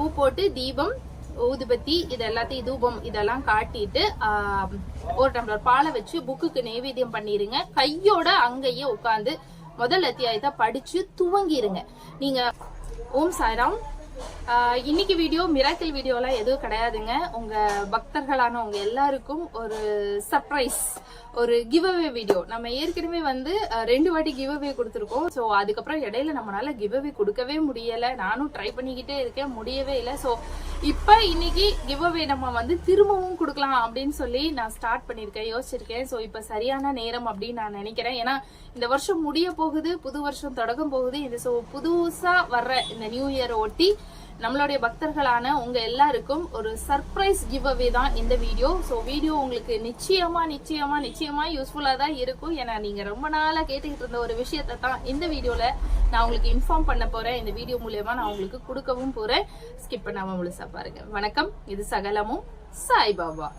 பூ போட்டு தீபம் ஊதுபத்தி இது எல்லாத்தையும் தூபம் இதெல்லாம் காட்டிட்டு ஒரு டம்ளர் பாலை வச்சு புக்குக்கு நைவேத்தியம் பண்ணிருங்க. கையோட அங்கேயே உட்காந்து முதல் அத்தியாயத்தை படிச்சு துவங்கிருங்க. நீங்க ஓம் சாய்ராம் இன்னைக்கு வீடியோ மிராக்கிள் வீடியோலாம் எதுவும் கிடையாதுங்க. உங்க பக்தர்களான உங்க எல்லாருக்கும் ஒரு சர்ப்ரைஸ் ஒரு கிவ் அவே வீடியோ நம்ம ஏற்கனவே வந்து ரெண்டு வாட்டி கிவ் அவே கொடுத்துருக்கோம். ஸோ அதுக்கப்புறம் இடையில நம்மளால கிவ் அவே கொடுக்கவே முடியல. நானும் ட்ரை பண்ணிக்கிட்டே இருக்கேன் முடியவே இல்லை. ஸோ இப்போ இன்னைக்கு கிவ் அவே நம்ம வந்து திரும்பவும் கொடுக்கலாம் அப்படின்னு சொல்லி நான் ஸ்டார்ட் பண்ணியிருக்கேன் யோசிச்சிருக்கேன். ஸோ இப்போ சரியான நேரம் அப்படின்னு நான் நினைக்கிறேன். ஏன்னா இந்த வருஷம் முடிய போகுது புது வருஷம் தொடங்கும் போகுது. இந்த ஸோ புதுசா வர்ற இந்த நியூ இயரை ஒட்டி நம்மளுடைய பக்தர்களான உங்க எல்லாருக்கும் ஒரு சர்ப்ரைஸ் கிவ் அவே தான் இந்த வீடியோ ஸோ வீடியோ உங்களுக்கு நிச்சயமா நிச்சயமா நிச்சயமா யூஸ்ஃபுல்லா தான் இருக்கும். ஏன்னா நீங்க ரொம்ப நாளா கேட்டுக்கிட்டு இருந்த ஒரு விஷயத்தை தான் இந்த வீடியோல நான் உங்களுக்கு இன்ஃபார்ம் பண்ண போறேன். இந்த வீடியோ மூலயமா நான் உங்களுக்கு கொடுக்கவும் போறேன். ஸ்கிப் பண்ணாம முழுசா பாருங்க. வணக்கம். இது சகலமும் சாய்பாபா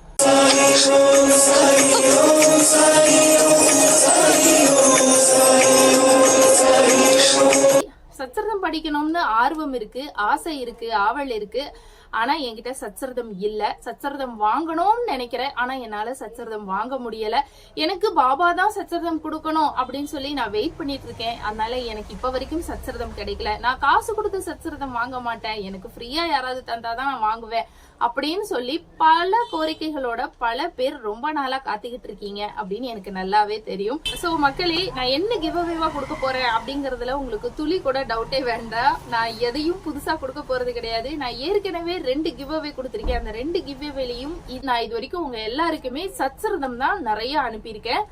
சச்சரிதம் படிக்கணும்னு ஆர்வம் இருக்கு ஆசை இருக்கு ஆவல் இருக்கு. ஆனா என்கிட்ட சச்சரதம் இல்ல. சச்சரதம் வாங்கணும்னு நினைக்கிறேன். ஆனா என்னால சச்சரதம் வாங்க முடியல. எனக்கு பாபா தான் சச்சரதம் கொடுக்கணும் அப்படின்னு சொல்லி நான் வெயிட் பண்ணிட்டு இருக்கேன். அதனால எனக்கு இப்ப வரைக்கும் சச்சரதம் கிடைக்கல. நான் காசு கொடுத்து சச்சரதம் வாங்க மாட்டேன். எனக்கு ஃப்ரீயா யாராவது தந்தாதான் நான் வாங்குவேன் அப்படின்னு சொல்லி பல கோரிக்கைகளோட பல பேர் ரொம்ப நாளா காத்துக்கிட்டு இருக்கீங்க அப்படின்னு எனக்கு நல்லாவே தெரியும். சோ மக்களே நான் என்ன கிவ் அவேவா கொடுக்க போறேன் அப்படிங்கறதுல உங்களுக்கு துளி கூட டவுட்டே வேண்டாம். நான் எதையும் புதுசா கொடுக்க போறது கிடையாது. நான் ஏற்கனவே ரெண்டு கிவ் அவே கொடுத்திருக்கேன். அந்த ரெண்டு கிவ் அவேலையும் நான் இது வரைக்கும் உங்க எல்லாருக்குமே சச்சரதம் தான் நிறைய அனுப்பியிருக்கேன்.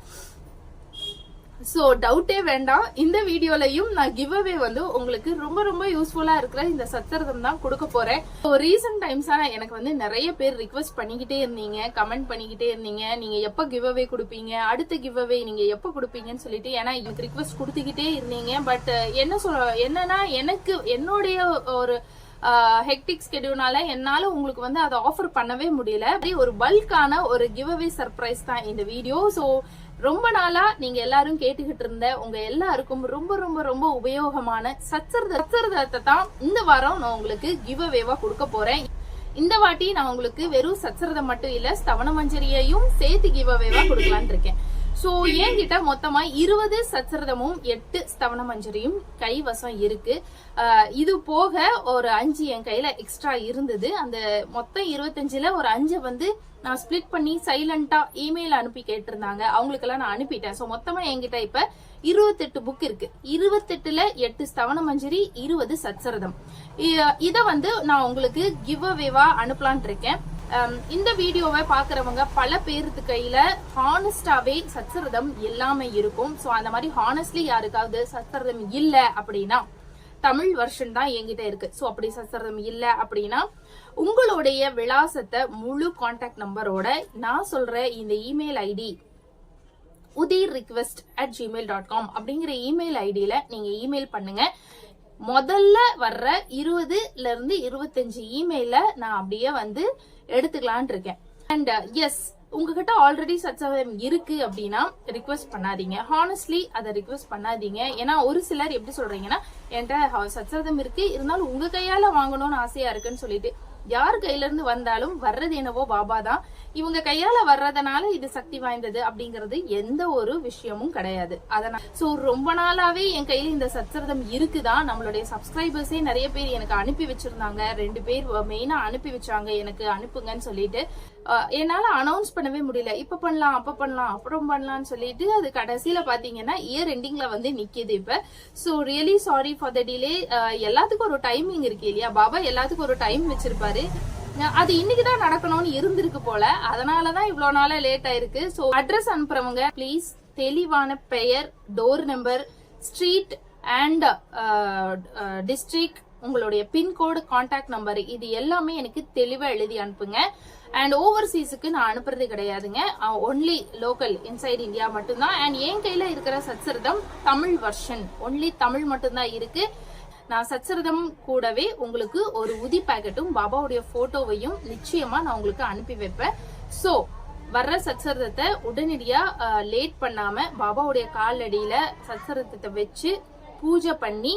ஸோ டவுட்டே வேண்டாம். இந்த வீடியோலையும் நான் கிவ் அவே வந்து உங்களுக்கு ரொம்ப ரொம்ப யூஸ்ஃபுல்லா இருக்கிற இந்த சத்திரதம் தான் கொடுக்க போறேன். ரீசன்ட் டைம்ஸாக எனக்கு வந்து நிறைய பேர் ரிக்வெஸ்ட் பண்ணிக்கிட்டே இருந்தீங்க. கமெண்ட் பண்ணிக்கிட்டே இருந்தீங்க. நீங்க எப்போ கிவ் அவே கொடுப்பீங்க? அடுத்த கிவ் அவே நீங்க எப்போ கொடுப்பீங்கன்னு சொல்லிட்டு ஏன்னா எனக்கு ரிக்வெஸ்ட் கொடுத்துக்கிட்டே இருந்தீங்க. பட் என்ன சொல்ல என்னன்னா எனக்கு என்னுடைய ஒரு ஹெக்டிக் ஸ்கெடியூனால என்னால உங்களுக்கு வந்து அதை ஆஃபர் பண்ணவே முடியல. அப்படி ஒரு பல்கான ஒரு கிவ் அவே சர்ப்ரைஸ் தான் இந்த வீடியோ ஸோ ரொம்ப நாளா நீங்க எல்லாரும் கேட்டுக்கிட்டு இருந்த உங்க எல்லாருக்கும் ரொம்ப ரொம்ப ரொம்ப உபயோகமான சச்சரத சச்சரதத்தை தான் இந்த வாரம் நான் உங்களுக்கு கிவ் அவேவா கொடுக்க போறேன். இந்த வாட்டி நான் உங்களுக்கு வெறும் சச்சரதம் மட்டும் இல்ல ஸ்தவன மஞ்சரியையும் சேர்த்து கிவ் அவேவா கொடுக்கலான்னு இருக்கேன். சோ என்கிட்ட மொத்தமா இருபது சச்சரதமும் எட்டு ஸ்தவன மஞ்சரியும் கைவசம் இருக்கு. இது போக ஒரு அஞ்சு என் கையில எக்ஸ்ட்ரா இருந்தது. அந்த மொத்தம் இருபத்தஞ்சுல ஒரு அஞ்சு வந்து நான் ஸ்பிளிட் பண்ணி சைலண்டா இமெயில் அனுப்பி கேட்டிருந்தாங்க. அவங்களுக்கெல்லாம் நான் அனுப்பிட்டேன். சோ மொத்தமா என்கிட்ட இப்ப இருபத்தெட்டு புக் இருக்கு. இருபத்தெட்டுல எட்டு ஸ்தவன மஞ்சரி இருபது சச்சரதம் இதை இத வந்து நான் உங்களுக்கு கிவ் அவேவா அனுப்பலான் இருக்கேன். Um, இந்த வீடியோவை பார்க்குறவங்க பல பேருக்கு கையில் ஹானஸ்டாகவே சச்சரதம் எல்லாமே இருக்கும். ஸோ அந்த மாதிரி ஹானஸ்ட்லி யாருக்காவது சச்சரதம் இல்லை அப்படின்னா தமிழ் வெர்ஷன் தான் என்கிட்ட இருக்கு. ஸோ அப்படி சச்சரதம் இல்லை அப்படின்னா உங்களுடைய விலாசத்தை முழு கான்டாக்ட் நம்பரோட நான் சொல்ற இந்த email ID உதீர் request at Gmail dot com அப்படிங்கிற இமெயில் ஐடியில நீங்க இமெயில் பண்ணுங்க. முதல்ல வர்ற இருபதுல இருந்து இருபத்தஞ்சு இமெயில நான் அப்படியே வந்து எடுத்துக்கலான் இருக்கேன். அண்ட் எஸ் uh, உங்ககிட்ட ஆல்ரெடி சச்சரதம் இருக்கு அப்படின்னா ரிக்வெஸ்ட் பண்ணாதீங்க. ஹானஸ்ட்லி அதை ரிக்வெஸ்ட் பண்ணாதீங்க. ஏன்னா ஒரு சிலர் எப்படி சொல்றீங்கன்னா என்கிட்ட சச்சவதம் இருக்கு. இருந்தாலும் உங்க கையால வாங்கணும்னு ஆசையா இருக்குன்னு சொல்லிட்டு யார் கையில இருந்து வந்தாலும் வர்றது என்னவோ பாபா தான் இவங்க கையால வர்றதுனால இது சக்தி வாய்ந்தது அப்படிங்கறது எந்த ஒரு விஷயமும் கிடையாது. அதனால சோ ரொம்ப நாளாவே என் கையில இந்த சச்சரதம் இருக்குதான் நம்மளுடைய சப்ஸ்கிரைபர்ஸே நிறைய பேர் எனக்கு அனுப்பி வச்சிருந்தாங்க. ரெண்டு பேர் மெயினா அனுப்பி வச்சாங்க எனக்கு அனுப்புங்கன்னு சொல்லிட்டு. என்னால அனௌன்ஸ் பண்ணவே முடியல. இப்ப பண்ணலாம் அப்ப பண்ணலாம் அப்புறம் பண்ணலாம்னு சொல்லிட்டு அது கடைசியில பாத்தீங்கன்னா இயர் எண்டிங்ல வந்து நிக்கிது இப்ப. So really sorry for the delay எல்லாத்துக்கும் ஒரு டைமிங் இருக்கு இல்லையா? பாபா எல்லாத்துக்கும் ஒரு டைம் வச்சிருப்பாரு. சொல்லியிருப்பாரு அது இன்னைக்கு தான் நடக்கணும்னு இருந்திருக்கு போல. அதனாலதான் இவ்வளவு நாளாக லேட் ஆயிருக்கு. சோ அட்ரஸ் அனுப்புறவங்க ப்ளீஸ் தெளிவான பெயர் door number street and district உங்களுடைய பின்கோடு கான்டாக்ட் நம்பர் இது எல்லாமே எனக்கு தெளிவா எழுதி அனுப்புங்க. அண்ட் ஓவர்சீஸுக்கு நான் அனுப்புறது கிடையாதுங்க. ஒன்லி லோக்கல் இன்சைட் இந்தியா மட்டும்தான். அண்ட் என் கையில இருக்கிற சச்சரிதம் தமிழ் வெர்ஷன் ஒன்லி தமிழ் மட்டும்தான் இருக்கு. நான் சச்சரிதம் கூடவே உங்களுக்கு ஒரு உதி பேக்கெட்டும் பாபாவுடைய போட்டோவையும் நிச்சயமா நான் உங்களுக்கு அனுப்பி வைப்பேன். சோ வர்ற சச்சரிதத்தை உடனடியா லேட் பண்ணாம பாபாவுடைய காலடியில சச்சரிதத்தை வச்சு பூஜை பண்ணி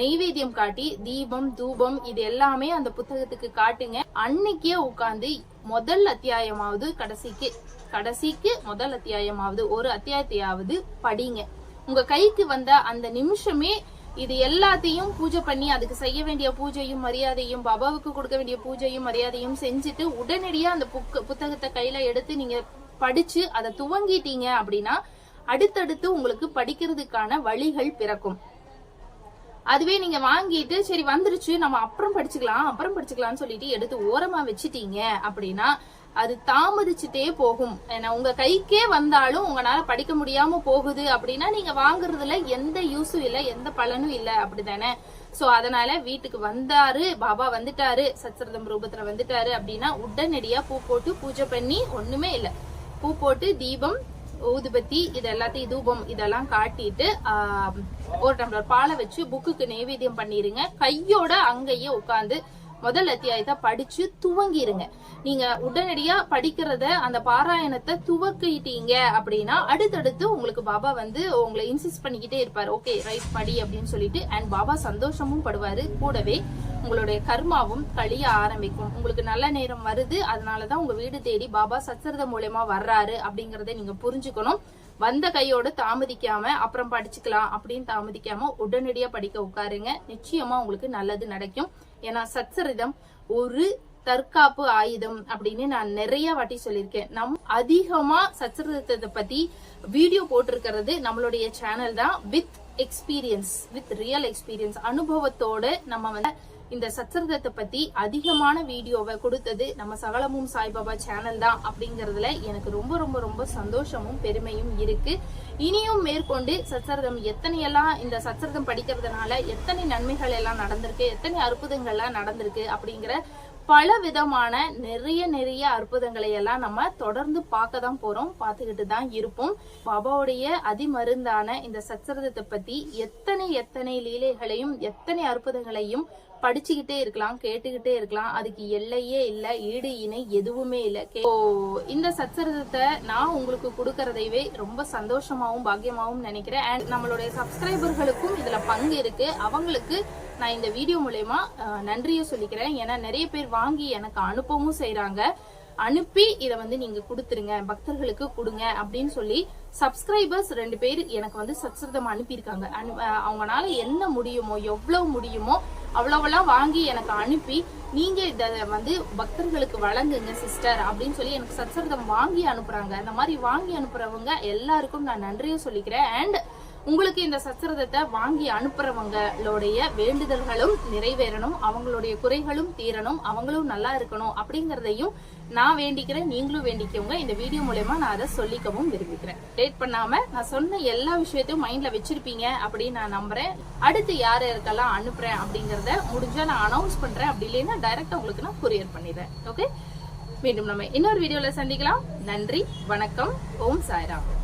நெய்வேத்தியம் காட்டி தீபம் தூபம் இது எல்லாமே அந்த புத்தகத்துக்கு காட்டுங்க. அன்னைக்கே உட்காந்து முதல் அத்தியாயமாவது கடைசிக்கு கடைசிக்கு முதல் அத்தியாயமாவது ஒரு அத்தியாயத்தையாவது படிங்க. உங்க கைக்கு வந்த அந்த நிமிஷமே இது எல்லாத்தையும் பூஜை பண்ணி அதுக்கு செய்ய வேண்டிய பூஜையும் மரியாதையும் பாபாவுக்கு கொடுக்க வேண்டிய பூஜையும் மரியாதையும் செஞ்சுட்டு உடனடியா அந்த புக் புத்தகத்தை கையில எடுத்து நீங்க படிச்சு அதை துவங்கிட்டீங்க அப்படின்னா அடுத்தடுத்து உங்களுக்கு படிக்கிறதுக்கான வழிகள் பிறக்கும். அதுவே நீங்க வாங்கிட்டு சரி வந்துருச்சு நம்ம அப்புறம் படிச்சுக்கலாம் அப்புறம் படிச்சுக்கலாம்னு சொல்லிட்டு எடுத்து ஓரமா வச்சுட்டீங்க அப்படின்னா அது தாமதிச்சுட்டே போகும். ஏன்னா உங்க கைக்கே வந்தாலும் உங்களால படிக்க முடியாம போகுது அப்படின்னா நீங்க வாங்குறதுல எந்த யூஸும் இல்லை எந்த பலனும் இல்லை அப்படிதானே சோ அதனால வீட்டுக்கு வந்தாரு பாபா வந்துட்டாரு சச்சரதம் ரூபத்துல வந்துட்டாரு அப்படின்னா உடனடியா பூ போட்டு பூஜை பண்ணி ஒண்ணுமே இல்லை. பூ போட்டு தீபம் ஊதுபத்தி இது எல்லாத்தையும் தூபம் இதெல்லாம் காட்டிட்டு ஒரு டம்ளர் பாலை வச்சு புக்குக்கு நைவேத்தியம் பண்ணிருங்க. கையோட அங்கேயே உட்காந்து முதல் அத்தியாயத்தை படிச்சு துவங்கிருங்க. நீங்க உடனடியா படிக்கிறத அந்த பாராயணத்தை துவக்கிட்டீங்க அப்படின்னா அடுத்தடுத்து உங்களுக்கு பாபா வந்து உங்களை இன்சிஸ்ட் பண்ணிக்கிட்டே இருப்பாரு. ஓகே ரைட் படி அப்படின்னு சொல்லிட்டு அண்ட் பாபா சந்தோஷமும் படுவாரு. கூடவே உங்களுடைய கர்மாவும் கழிய ஆரம்பிக்கும். உங்களுக்கு நல்ல நேரம் வருது அதனாலதான் உங்க வீடு தேடி பாபா சச்சரத மூலியமா வர்றாரு அப்படிங்கறத நீங்க புரிஞ்சுக்கணும். வந்த கையோடு தாமதிக்காம அப்புறம் படிச்சுக்கலாம் அப்படின்னு தாமதிக்காம உடனடியா படிக்க உட்காருங்க. நிச்சயமா உங்களுக்கு நல்லது நடக்கும். ஏன்னா சச்சரிதம் ஒரு தற்காப்பு ஆயுதம் அப்படின்னு நான் நிறைய வாட்டி சொல்லியிருக்கேன். நம் அதிகமா சச்சரிதத்தை பத்தி வீடியோ போட்டிருக்கிறது நம்மளுடைய சேனல் தான். With experience with real experience அனுபவத்தோட நம்ம வந்து இந்த சச்சரிதத்தை பத்தி அதிகமான வீடியோவை கொடுத்தது நம்ம சகலமும் சாய்பாபா சேனல் தான் அப்படிங்கறதுல எனக்கு ரொம்ப ரொம்ப ரொம்ப சந்தோஷமும் பெருமையும் இருக்கு. இனியும் மேற்கொண்டு சச்சரிதம் எத்தனையெல்லாம் இந்த சச்சரிதம் படிக்கிறதுனால எத்தனை நன்மைகள் எல்லாம் நடந்திருக்கு எத்தனை அற்புதங்கள்லாம் நடந்திருக்கு அப்படிங்கிற பல விதமான நிறைய நிறைய அற்புதங்களை எல்லாம் நம்ம தொடர்ந்து பார்க்க தான் போறோம் பார்த்துக்கிட்டு தான் இருப்போம். பாபாவுடைய அதிமருந்தான இந்த சச்சரதத்தை பத்தி எத்தனை எத்தனை லீலைகளையும் எத்தனை அற்புதங்களையும் படிச்சுக்கிட்டே இருக்கலாம் கேட்டுக்கிட்டே இருக்கலாம். அதுக்கு எல்லையே இல்லை ஈடு இணை எதுவுமே இல்லை. இந்த சச்சரிதத்தை நான் உங்களுக்கு கொடுக்கறதைவே ரொம்ப சந்தோஷமாகவும் பாக்கியமாகவும் நினைக்கிறேன். அண்ட் நம்மளுடைய சப்ஸ்கிரைபர்களுக்கும் இதில் பங்கு இருக்கு. அவங்களுக்கு நான் இந்த வீடியோ மூலயமா நன்றியை சொல்லிக்கிறேன். ஏன்னா நிறைய பேர் வாங்கி எனக்கு அனுப்பவும் செய்கிறாங்க அனுப்பி இதை வந்து நீங்க கொடுத்துருங்க. பக்தர்களுக்கு கொடுங்க அப்படின்னு சொல்லி சப்ஸ்கிரைபர்ஸ் ரெண்டு பேர் எனக்கு வந்து சச்சரிதம் அனுப்பியிருக்காங்க. அனு- அவங்களால என்ன முடியுமோ எவ்வளவு முடியுமோ அவ்வளவெல்லாம் வாங்கி எனக்கு அனுப்பி நீங்க இதை வந்து பக்தர்களுக்கு வழங்குங்க சிஸ்டர் அப்படின்னு சொல்லி எனக்கு சத்சரிதம் வாங்கி அனுப்புறாங்க. அந்த மாதிரி வாங்கி அனுப்புறவங்க எல்லாருக்கும் நான் நன்றியும் சொல்லிக்கிறேன். அண்ட் உங்களுக்கு இந்த சச்சரதத்தை வாங்கி அனுப்புறவங்களுடைய வேண்டுதல்களும் நிறைவேறணும் அவங்களுடைய குறைகளும் தீரணும் அவங்களும் நல்லா இருக்கணும் அப்படிங்கறதையும் நான் வேண்டிக்கிறேன் நீங்களும் வேண்டிக்கோங்க. இந்த வீடியோ மூலயமா நான் அதை சொல்லிக்கவும் விரும்புகிறேன். லேட் பண்ணாம நான் சொன்ன எல்லா விஷயத்தையும் மைண்ட்ல வச்சிருப்பீங்க அப்படின்னு நான் நம்புறேன். அடுத்து யார் யாருக்கெல்லாம் அனுப்புறேன் அப்படிங்கறத முடிஞ்சா நான் அனௌன்ஸ் பண்றேன். அப்படி இல்லைன்னா டைரக்டா உங்களுக்கு நான் கொரியர் பண்ணிடுறேன். ஓகே மீண்டும் நம்ம இன்னொரு வீடியோல சந்திக்கலாம். நன்றி வணக்கம். ஓம் சாய்ராம்.